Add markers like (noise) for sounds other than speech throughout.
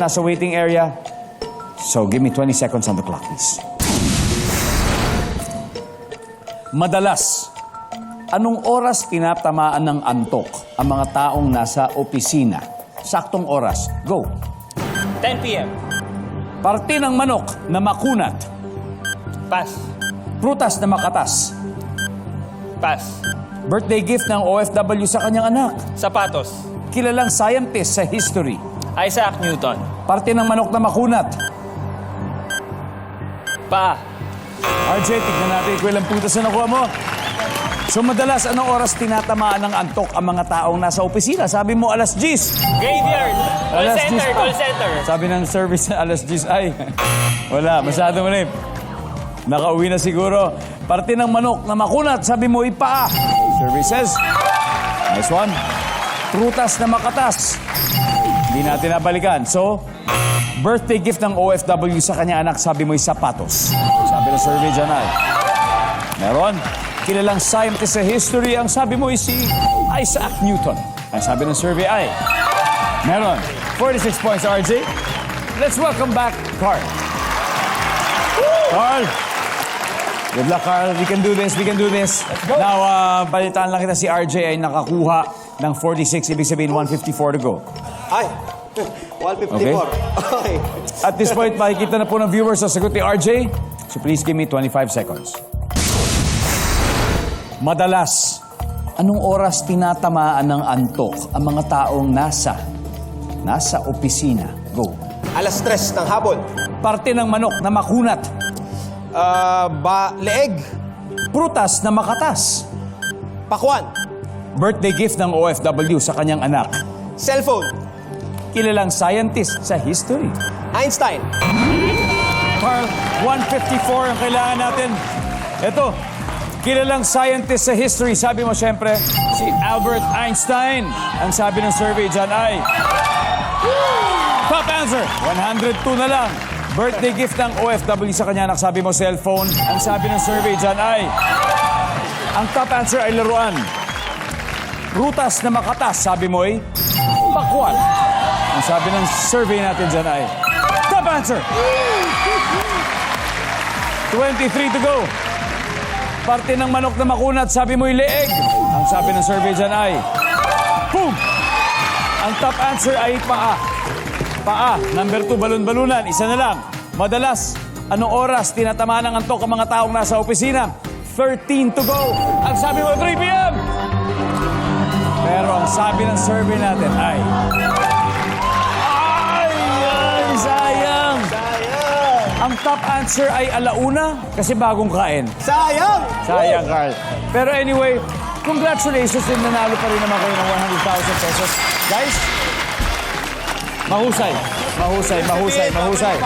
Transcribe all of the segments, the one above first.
Nasa waiting area. So, give me 20 seconds on the clock, please. Madalas, anong oras tinatamaan ng antok ang mga taong nasa opisina? Saktong oras. Go. 10 p.m. Parte ng manok na makunat. Pass. Prutas na makatas. Pass. Birthday gift ng OFW sa kanyang anak. Sapatos. Kilalang scientist sa history. Isaac Newton. Parte ng manok na makunat. Pa. RJ, tignan natin kung ilang putas na nakuha mo. So madalas, anong oras tinatamaan ng antok ang mga taong nasa opisina? Sabi mo, alas 10. Graveyard. Call Alas center. 10 pa. Call center. Sabi ng service na (laughs) alas 10, ay, wala, masyado malim. Nakauwi na siguro. Parte ng manok na makunat, sabi mo, ipaa. Services. Nice one. Prutas na makatas. Hindi natin nabalikan. So, birthday gift ng OFW sa kanya anak, sabi mo, sapatos. Sabi ng survey dyan ay. Meron. Kilalang scientist sa history, ang sabi mo ay si Isaac Newton. Ang sabi ng survey ay. Meron. 46 points, RJ. Let's welcome back Carl. Carl. Good luck, Carl. We can do this. We can do this. Now, uh, balitaan lang kita si RJ ay nakakuha ng 46. Ibig sabihin, 154 to go. Ay, (laughs) 154. Okay. At this point, makikita na po ng viewers sa sagot ni RJ. So please give me 25 seconds. Madalas, anong oras tinatamaan ng antok ang mga taong nasa nasa opisina? Go. Alas 3 ng hapon. Parte ng manok na makunat. Ah, ba, leeg. Prutas na makatas. Pakwan. Birthday gift ng OFW sa kanyang anak. Cellphone. Kilalang scientist sa history. Einstein. Carl, 154 ang kailangan natin. Ito, kilalang scientist sa history. Sabi mo siyempre, si Albert Einstein. Ang sabi ng survey dyan ay... Top answer, 102 na lang. Birthday gift ng OFW sa kanya, sabi mo cellphone. Ang sabi ng survey dyan ay... Ang top answer ay laruan. Rutas na makatas, sabi mo ay... Bakwan. Ang sabi ng survey natin dyan ay... Top answer! 23 to go. Parte ng manok na makunat, sabi mo'y leeg. Ang sabi ng survey dyan ay... Boom! Ang top answer ay paa. Paa. Number 2, balon-balunan. Isa na lang. Madalas, anong oras tinatamaan ng antok ang mga taong nasa opisina? 13 to go. Ang sabi mo, 3 p.m. Pero ang sabi ng survey natin ay... Ay, ay, sayang. Sayang. Ang top answer ay alauna kasi bagong kain. Sayang! Sayang, Carl. Pero anyway, congratulations din nanalo pa rin naman kayo ng 100,000 pesos. Guys, mahusay. Mahusay, mahusay, mahusay.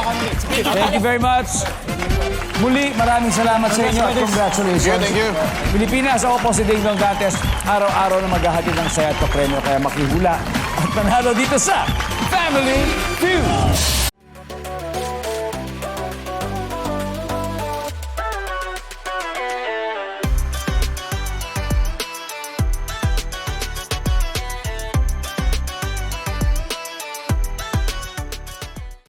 Thank you very much. Muli, maraming salamat sa inyo at congratulations. You, thank you. Pilipinas, ako po si Ding Dong Dantes. Araw-araw na maghahatid ng saya at premyo kaya makihula at manalo dito sa Family Feud.